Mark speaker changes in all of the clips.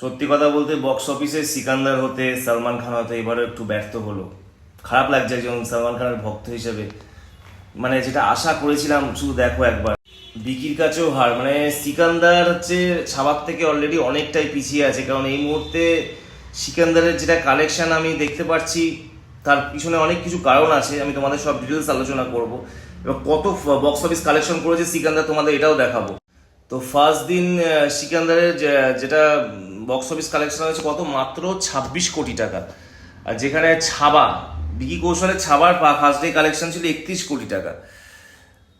Speaker 1: সত্যি কথা বলতে বক্স অফিসে সিকান্দার হতে, সালমান খান হতে এবারও একটু ব্যর্থ হলো। খারাপ লাগছে একজন সালমান খানের ভক্ত হিসেবে। মানে যেটা আশা করেছিলাম, শুধু দেখো একবার। বিকির কাছেও হার মানে সিকান্দার হচ্ছে ছাবার থেকে অলরেডি অনেকটাই পিছিয়ে আছে। কারণ এই মুহূর্তে সিকান্দারের যেটা কালেকশন আমি দেখতে পাচ্ছি, তার পিছনে অনেক কিছু কারণ আছে। আমি তোমাদের সব ডিটেলস আলোচনা করব। এবার কত বক্স অফিস কালেকশন করেছে সিকান্দার, তোমাদের এটাও দেখাবো। তো ফার্স্ট দিন সিকান্দারের যেটা বক্স অফিস কালেকশন হয়েছে কত? মাত্র ছাব্বিশ কোটি টাকা। আর যেখানে ছাবা, বিকি কৌশলের ছাবার ফার্স্ট ডে কালেকশন ছিল একত্রিশ কোটি টাকা।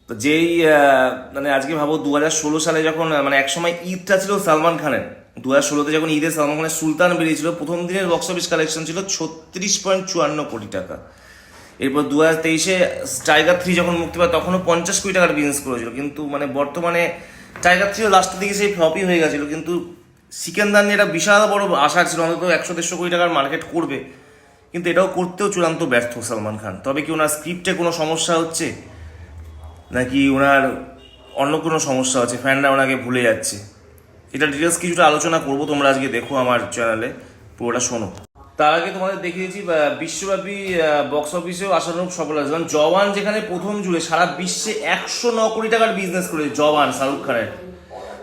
Speaker 1: তো যেই মানে আজকে ভাবো দু ষোলো সালে যখন মানে একসময় ঈদটা ছিল সালমান খানের। দু হাজার ষোলোতে যখন ঈদে সালমান খানের সুলতান বেরিয়েছিল, প্রথম দিনের বক্স অফিস কালেকশন ছিল ছত্রিশ পয়েন্ট চুয়ান্ন কোটি টাকা। এরপর দু হাজার তেইশে টাইগার থ্রি যখন মুক্তি পায়, তখনও পঞ্চাশ কোটি টাকার বিজনেস করেছিল। কিন্তু মানে বর্তমানে টাইগার থ্রিও লাস্টের দিকে সেই ফ্লপই হয়ে গেছিল, কিন্তু সিকেন্দার নিয়ে একটা বিশাল বড় আশা ছিল, অন্তত একশো দেড়শো কোটি টাকার মার্কেট করবে, কিন্তু এটাও করতেও চূড়ান্ত ব্যর্থ সালমান খান। তবে কি ওনার স্ক্রিপ্টে কোনো সমস্যা হচ্ছে? নাকি ওনার অন্য কোনো সমস্যা আছে ফ্যানরা ওনাকে ভুলে যাচ্ছে। এটা ডিটেলস কিছুটা আলোচনা করব, তোমরা আজকে দেখো আমার চ্যানেলে পুরোটা শোনো। তার আগে তোমাদের দেখিয়েছি বিশ্বব্যাপী বক্স অফিসেও আশানুরূপ সফল আছে কারণ জওয়ান যেখানে প্রথম জুড়ে সারা বিশ্বে একশো ন কোটি টাকার বিজনেস করেছে, জওয়ান শাহরুখ খানের।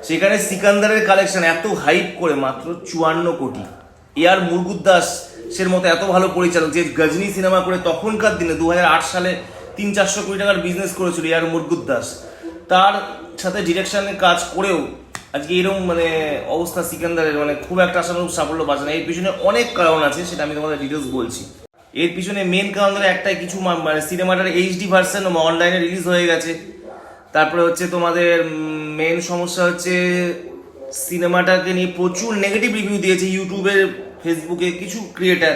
Speaker 1: সেখানে সিকান্দারের কালেকশন এত হাইপ করে মাত্র চুয়ান্ন কোটি। এ এয়ার মুরগুদ্দাস সের মতো এত ভালো পরিচালক যে গজনি সিনেমা করে তখনকার দিনে দু হাজার আট সালে তিন চারশো কোটি টাকার বিজনেস করেছিল এ এয়ার মুরগুদ্দাস তার সাথে ডিরেকশনের কাজ করেও আজকে এরকম মানে অবস্থা সিকান্দারের মানে খুব একটা আশানুরূপ সাফল্য পাচ্ছে না। এর পিছনে অনেক কারণ আছে, সেটা আমি তোমাদের ডিটেলস বলছি। এর পিছনে মেন কারণ ধরে একটাই, কিছু মানে সিনেমাটার এইচডি ভার্সন অনলাইনে রিলিজ হয়ে গেছে। তারপরে হচ্ছে তোমাদের মেন সমস্যা হচ্ছে সিনেমাটাকে নিয়ে প্রচুর নেগেটিভ রিভিউ দিয়েছে ইউটিউবে ফেসবুকে কিছু ক্রিয়েটার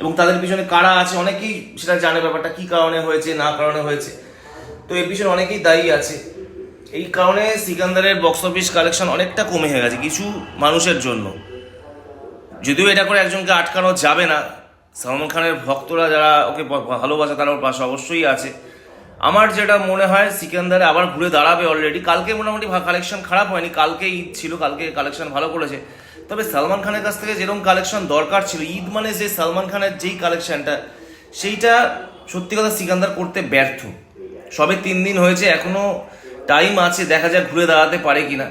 Speaker 1: এবং তাদের পিছনে কারা আছে, অনেকেই সেটা জানে ব্যাপারটা, কি কারণে হয়েছে, না কারণে হয়েছে। তো এর পিছনে অনেকেই দায়ী আছে। এই কারণে সিকান্দারের বক্স অফিস কালেকশন অনেকটা কমে হয়ে গেছে কিছু মানুষের জন্য। যদিও এটা করে একজনকে আটকানো যাবে না, সালমান খানের ভক্তরা যারা ওকে ভালোবাসে তারা ওর পাশে অবশ্যই আছে। আমার যেটা মনে হয়, সিকান্দারে আবার ঘুরে দাঁড়াবে অলরেডি কালকে মোটামুটি কালেকশন খারাপ হয়নি কালকে ঈদ ছিল, কালকে কালেকশন ভালো করেছে। তবে সালমান খানের কাছ থেকে যেরকম কালেকশন দরকার ছিল, ঈদ মানে যে সালমান খানের যেই কালেকশনটা সেইটা সত্যি কথা সিকান্দার করতে ব্যর্থ। সবে তিন দিন হয়েছে, এখনও টাইম আছে, দেখা যাক ঘুরে দাঁড়াতে পারে কিনা।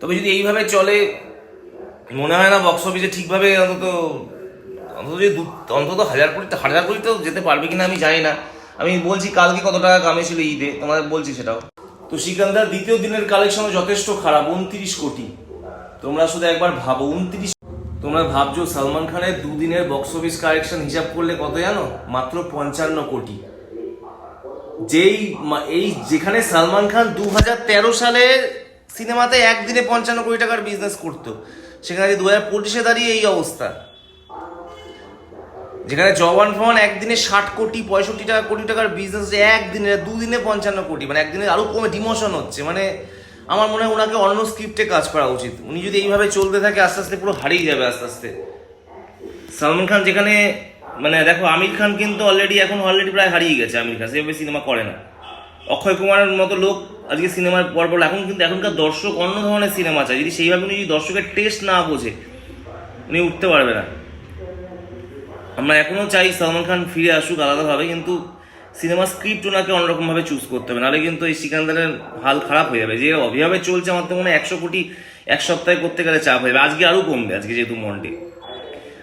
Speaker 1: তবে যদি এইভাবে চলে, মনে হয় না বক্স অফিসে ঠিকভাবে অন্তত অন্তত যদি অন্তত হাজার কোটি হাজার কোটি তো যেতে পারবে কিনা আমি জানি না। আমি বলছি কালকে কত টাকা কামিয়েছিল ঈদে, তোমাদের বলছি সেটাও। তো সিকান্দার, দ্বিতীয় দিনের কালেকশনও যথেষ্ট খারাপ, উনত্রিশ কোটি। তোমরা শুধু একবার ভাবো, উনত্রিশ তোমরা ভাবছ সালমান খানের দুদিনের বক্স অফিস কালেকশন হিসাব করলে কত জানো? মাত্র পঞ্চান্ন কোটি। যেই এই যেখানে সালমান খান দু সালে সিনেমাতে একদিনে পঞ্চান্ন কোটি টাকার বিজনেস করতো, সেখানে দু হাজার পঁচিশে দাঁড়িয়ে এই অবস্থা। যেখানে জওয়ান ফওয়ান একদিনে ষাট কোটি, পঁয়ষট্টি টাকা, কোটি টাকার বিজনেস একদিনে, দুদিনে পঞ্চান্ন কোটি মানে একদিনে আরও কমে ডিমোশন হচ্ছে মানে আমার মনে হয় ওনাকে অন্য স্ক্রিপ্টে কাজ করা উচিত। উনি যদি এইভাবে চলতে থাকে, আস্তে আস্তে পুরো হারিয়ে যাবে, আস্তে আস্তে। সালমান খান যেখানে মানে দেখো আমির খান কিন্তু অলরেডি এখন অলরেডি প্রায় হারিয়ে গেছে আমির খান সেভাবে সিনেমা করে না। অক্ষয় কুমারের মতো লোক আজকে সিনেমার পর পর এখন কিন্তু এখনকার দর্শক অন্য ধরনের সিনেমা চায়। যদি সেইভাবে উনি যদি দর্শকের টেস্ট না বোঝে, উনি উঠতে পারবে না। আমরা এখনও চাই সালমান খান ফিরে আসুক আলাদাভাবে, কিন্তু সিনেমা স্ক্রিপ্ট ওনাকে অন্যরকমভাবে চুজ করতে হবে। নাহলে কিন্তু এই সিকান্দারের হাল খারাপ হয়ে যাবে। যে অভিভাবে চলছে আমার তো মনে হয় একশো কোটি, এক সপ্তাহে করতে গেলে চাপ হয়ে যাবে। আজকে আরও কমবে, আজকে যেহেতু মন্ডে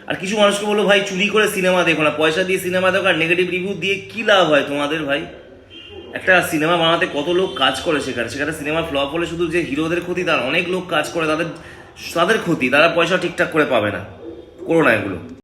Speaker 1: আর কিছু মানুষকে বলো ভাই, চুরি করে সিনেমা দেখো না, পয়সা দিয়ে সিনেমা দেখো, আর নেগেটিভ রিভিউ দিয়ে কী লাভ হয় তোমাদের ভাই? একটা সিনেমা বানাতে কত লোক কাজ করে সেখানে? সেখানে সিনেমা ফ্লপ হলে শুধু যে হিরোদের ক্ষতি, তার অনেক লোক কাজ করে, তাদের তাদের ক্ষতি, তারা পয়সা ঠিকঠাক করে পাবে না। করো না এগুলো।